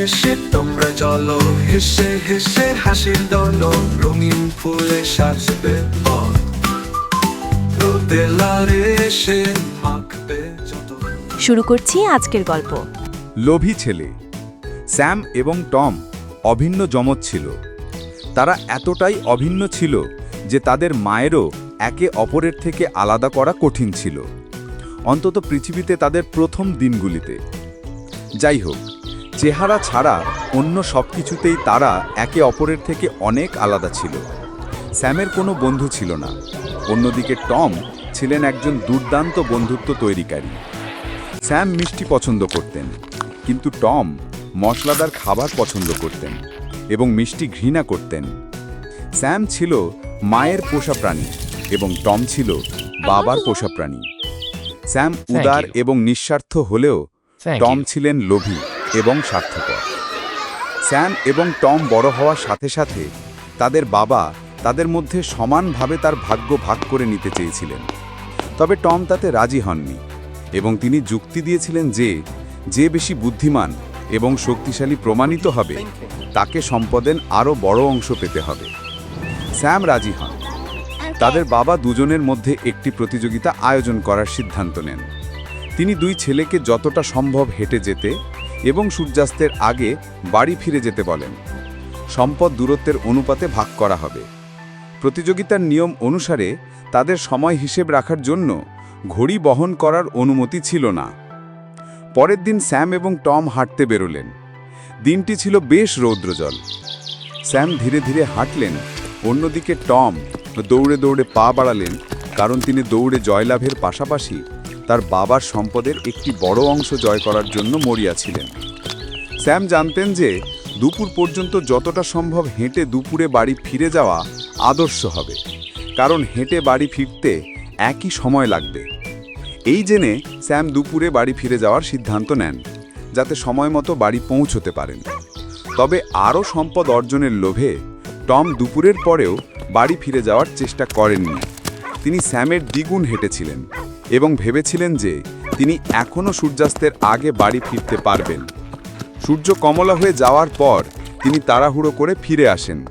দেশে তোমরা চলো হেসে হেসে হাসির দলো রঙিন ফুলে সাজবে পথ রোদে এসে মাখবে যত শুরু করছি আজকের গল্প। লোভী ছেলে। স্যাম এবং টম অভিন্ন যমজ ছিল। তারা এতটাই অভিন্ন ছিল যে তাদের মায়েরও একে অপরের থেকে আলাদা করা কঠিন ছিল। অন্তত পৃথিবীতে তাদের প্রথম দিনগুলিতে। যাই হোক চেহারা ছাড়া অন্য সব কিছুতেই তারা একে অপরের থেকে অনেক আলাদা ছিল। স্যামের কোনো বন্ধু ছিল না। অন্যদিকে টম ছিলেন একজন দুর্দান্ত বন্ধুত্ব তৈরিকারী। স্যাম মিষ্টি পছন্দ করতেন কিন্তু টম মশলাদার খাবার পছন্দ করতেন এবং মিষ্টি ঘৃণা করতেন। স্যাম ছিল মায়ের পোষা প্রাণী এবং টম ছিল বাবার পোষা প্রাণী। স্যাম উদার এবং নিঃস্বার্থ হলেও টম ছিলেন লোভী। এবং স্বার্থপর স্যাম এবং টম বড় হওয়ার সাথে সাথে তাদের বাবা তাদের মধ্যে সমানভাবে তার ভাগ্য ভাগ করে নিতে চেয়েছিলেন। তবে টম তাতে রাজি হননি এবং তিনি যুক্তি দিয়েছিলেন যে যে বেশি বুদ্ধিমান এবং শক্তিশালী প্রমাণিত হবে, তাকে সম্পদের আরও বড় অংশ পেতে হবে। স্যাম রাজি হন। তাদের বাবা দুজনের মধ্যে একটি প্রতিযোগিতা আয়োজন করার সিদ্ধান্ত নেন। তিনি দুই ছেলেকে যতটা সম্ভব হেঁটে যেতে এবং সূর্যাস্তের আগে বাড়ি ফিরে যেতে বলেন। সম্পদ দূরত্বের অনুপাতে ভাগ করা হবে। প্রতিযোগিতার নিয়ম অনুসারে তাদের সময় হিসেব রাখার জন্য ঘড়ি বহন করার অনুমতি ছিল না। পরের দিন স্যাম এবং টম হাঁটতে বেরোলেন। দিনটি ছিল বেশ রৌদ্রজল। স্যাম ধীরে ধীরে হাঁটলেন, অন্যদিকে টম দৌড়ে দৌড়ে পা বাড়ালেন, কারণ তিনি দৌড়ে জয়লাভের পাশাপাশি তার বাবার সম্পদের একটি বড় অংশ জয় করার জন্য মরিয়া ছিলেন। স্যাম জানতেন যে দুপুর পর্যন্ত যতটা সম্ভব হেঁটে দুপুরে বাড়ি ফিরে যাওয়া আদর্শ হবে, কারণ হেঁটে বাড়ি ফিরতে একই সময় লাগবে। এই জেনে স্যাম দুপুরে বাড়ি ফিরে যাওয়ার সিদ্ধান্ত নেন, যাতে সময় মতো বাড়ি পৌঁছতে পারেন। তবে আরও সম্পদ অর্জনের লোভে টম দুপুরের পরেও বাড়ি ফিরে যাওয়ার চেষ্টা করেননি। তিনি স্যামের দ্বিগুণ হেঁটেছিলেন। এবং ভেবেছিলেন যে তিনি এখনও সূর্যাস্তের আগে বাড়ি ফিরতে পারবেন। সূর্য কমলা হয়ে যাওয়ার পর তিনি তাড়াহুড়ো করে ফিরে আসেন।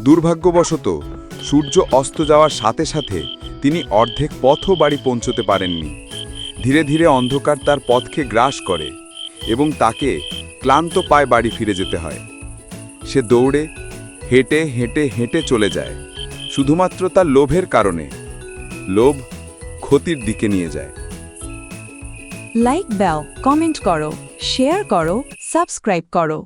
দুর্ভাগ্যবশত সূর্য অস্ত যাওয়ার সাথে সাথে তিনি অর্ধেক পথও বাড়ি পৌঁছতে পারেননি। ধীরে ধীরে অন্ধকার তার পথকে গ্রাস করে এবং তাকে ক্লান্ত পায়ে বাড়ি ফিরে যেতে হয়। সে দৌড়ে, হেঁটে হেঁটে হেঁটে চলে যায়। শুধুমাত্র তার লোভের কারণে। লোভ ক্ষতির দিকে নিয়ে যায়। লাইক দাও কমেন্ট করো শেয়ার করো সাবস্ক্রাইব করো।